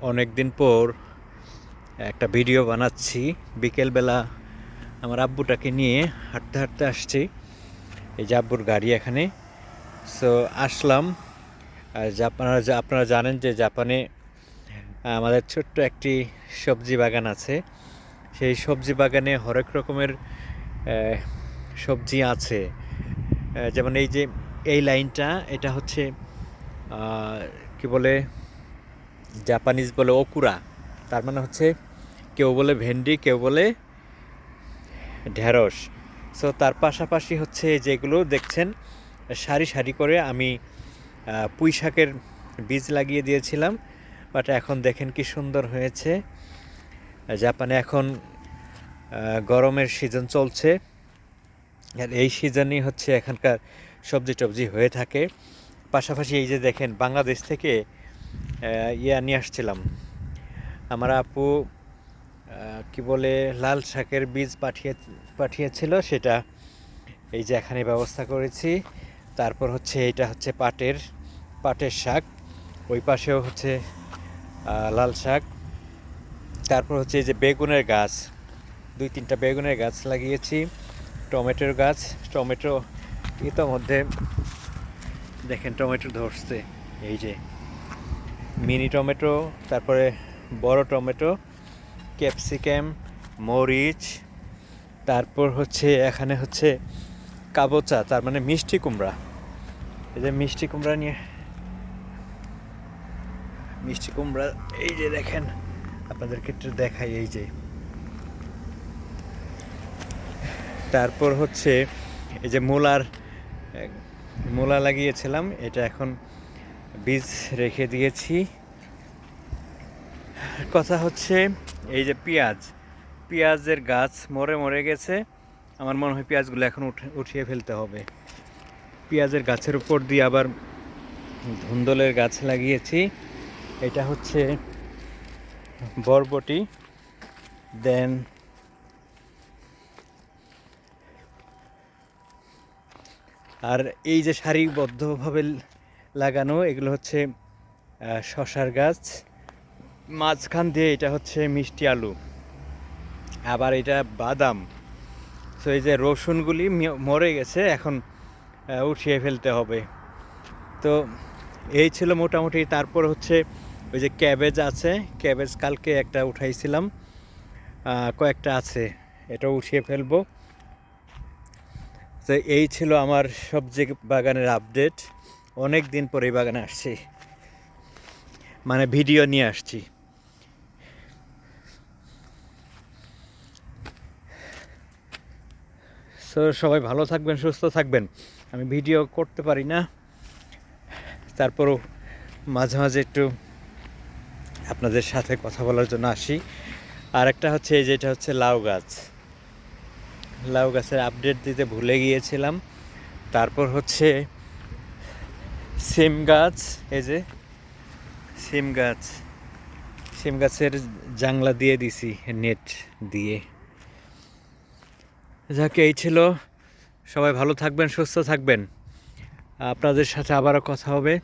অনেক দিন পর একটা ভিডিও বানাচ্ছি। বিকেলবেলা আমার আব্বুটাকে নিয়ে হাঁটতে হাঁটতে আসছি। এই যে আব্বুর গাড়ি এখানে। সো আসলাম। আর আপনারা আপনারা জানেন যে জাপানে আমাদের ছোট্ট একটি সবজি বাগান আছে। সেই সবজি বাগানে হরেক রকমের সবজি আছে। যেমন এই যে, এই লাইনটা, এটা হচ্ছে কি বলে? জাপানিজ বলে ওকুরা তার মানে হচ্ছে কেউ বলে ভেন্ডি, কেউ বলে ঢেঁড়স। সো তার পাশাপাশি হচ্ছে যেগুলো দেখছেন, সারি সারি করে আমি পুঁই শাকের বীজ লাগিয়ে দিয়েছিলাম। বাট এখন দেখেন কি সুন্দর হয়েছে। জাপানে এখন গরমের সিজন চলছে। আর এই সিজনই হচ্ছে এখানকার সবজি টবজি হয়ে থাকে। পাশাপাশি এই যে দেখেন, বাংলাদেশ থেকে ইয়া নিয়ে আসছিলাম। আমার আপু কি বলে, লাল শাকের বীজ পাঠিয়ে, পাঠিয়েছিল সেটা। এই যে এখানে ব্যবস্থা করেছি। তারপর হচ্ছে এটা হচ্ছে পাটের পাটের শাক। ওই পাশেও হচ্ছে লাল শাক। তারপর হচ্ছে এই যে বেগুনের গাছ। দুই তিনটা বেগুনের গাছ লাগিয়েছি। টমেটোর গাছ। টমেটো ইতোমধ্যে, দেখেন টমেটো ধরছে। এই যে মিনি টমেটো, তারপরে বড় টমেটো, ক্যাপসিকাম, মরিচ, তারপর হচ্ছে এখানে হচ্ছে কাবোচা, তার মানে মিষ্টি কুমড়া। এই যে মিষ্টি কুমড়া নিয়ে মিষ্টি কুমড়া, এই যে দেখেন, আপনাদেরকে একটু দেখাই এই যে। তারপর হচ্ছে এই যে মূলার মূলা লাগিয়েছিলাম, এটা এখন বীজ রেখে দিয়েছি। কথা হচ্ছে, এই যে পেঁয়াজ, পেঁয়াজের গাছ মরে মরে গেছে। আমার মনে হয় পেঁয়াজগুলো এখন উঠে, উঠিয়ে ফেলতে হবে। পেঁয়াজের গাছের উপর দিয়ে আবার ধুন্দলের গাছ লাগিয়েছি। এটা হচ্ছে বরবটি। দেন আর এই যে সারিবদ্ধভাবে লাগানো, এগুলো হচ্ছে শশার গাছ। মাঝখান দিয়ে এটা হচ্ছে মিষ্টি আলু। আবার এটা বাদাম। তো এই যে রসুনগুলি মরে গেছে, এখন উঠিয়ে ফেলতে হবে। তো, এই ছিল মোটামুটি, তারপর হচ্ছে, ওই যে ক্যাবেজ আছে, ক্যাবেজ কালকে একটা উঠাইছিলাম। কয়েকটা আছে, এটা উঠিয়ে ফেলব। তো, এই ছিল আমার সবজি বাগানের আপডেট অনেক দিন পরে এই বাগানে আসছি। মানে ভিডিও নিয়ে আসছি। তো সবাই ভালো থাকবেন, সুস্থ থাকবেন। আমি ভিডিও করতে পারি না। তারপরও মাঝে মাঝে একটু আপনাদের সাথে কথা বলার জন্য আসি। আর একটা হচ্ছে এই যেটা হচ্ছে লাউ গাছ। লাউ গাছের আপডেট দিতে ভুলে গিয়েছিলাম। তারপর হচ্ছে সিম গাছ, এই যে, সিম গাছ। সিম গাছের জাংলা দিয়ে দিছি, নেট দিয়ে। যাকে, এই ছিল। সবাই ভালো থাকবেন, সুস্থ থাকবেন। আপনাদের সাথে আবারও কথা হবে।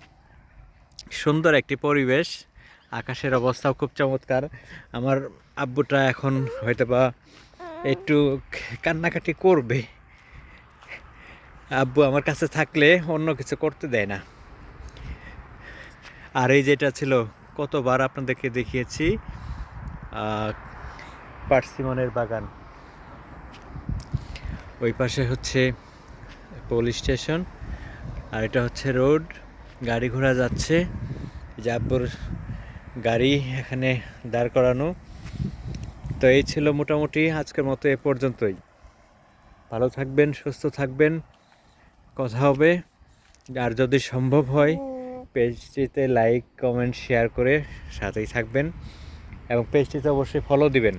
সুন্দর একটি পরিবেশ। আকাশের অবস্থাও খুব চমৎকার। আমার আব্বুটা এখন হয়তো বা একটু কান্নাকাটি করবে। আব্বু আমার কাছে থাকলে অন্য কিছু করতে দেয় না। আর এই যেটা ছিল, কতবার আপনাদেরকে দেখিয়েছি পার্সিমনের বাগান। ওই পাশে হচ্ছে পুলিশ স্টেশন আর এটা হচ্ছে রোড গাড়ি ঘোড়া যাচ্ছে এই গাড়ি এখানে দাঁড় করানো। তো এই ছিল মোটামুটি আজকের মতো এ পর্যন্তই। ভালো থাকবেন, সুস্থ থাকবেন, কথা হবে। আর যদি সম্ভব হয় পেজটিতে লাইক, কমেন্ট, শেয়ার করে সাথেই থাকবেন এবং পেজটিতে অবশ্যই ফলো দিবেন।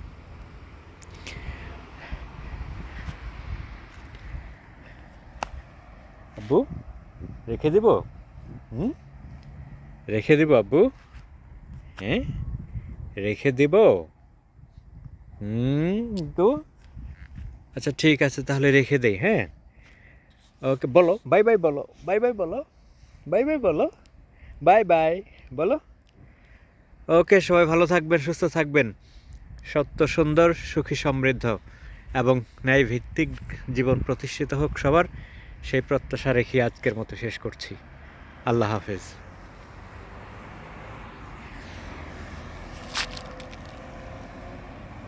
আব্বু, রেখে দিব? হুম? রেখে দিব আব্বু? হ্যাঁ? রেখে দিব? হুম তো আচ্ছা ঠিক আছে, তাহলে রেখে দেই হ্যাঁ? ওকে, বলো, বাই বাই বলো, বাই বাই বলো, বাই বাই বলো। বাই বাই, বলো। ওকে, সবাই ভালো থাকবেন, সুস্থ থাকবেন। সত্য, সুন্দর, সুখী, সমৃদ্ধ এবং ন্যায় ভিত্তিক জীবন প্রতিষ্ঠিত হোক সবার, সেই প্রত্যাশা রেখে আজকের মতো শেষ করছি। আল্লাহ হাফেজ।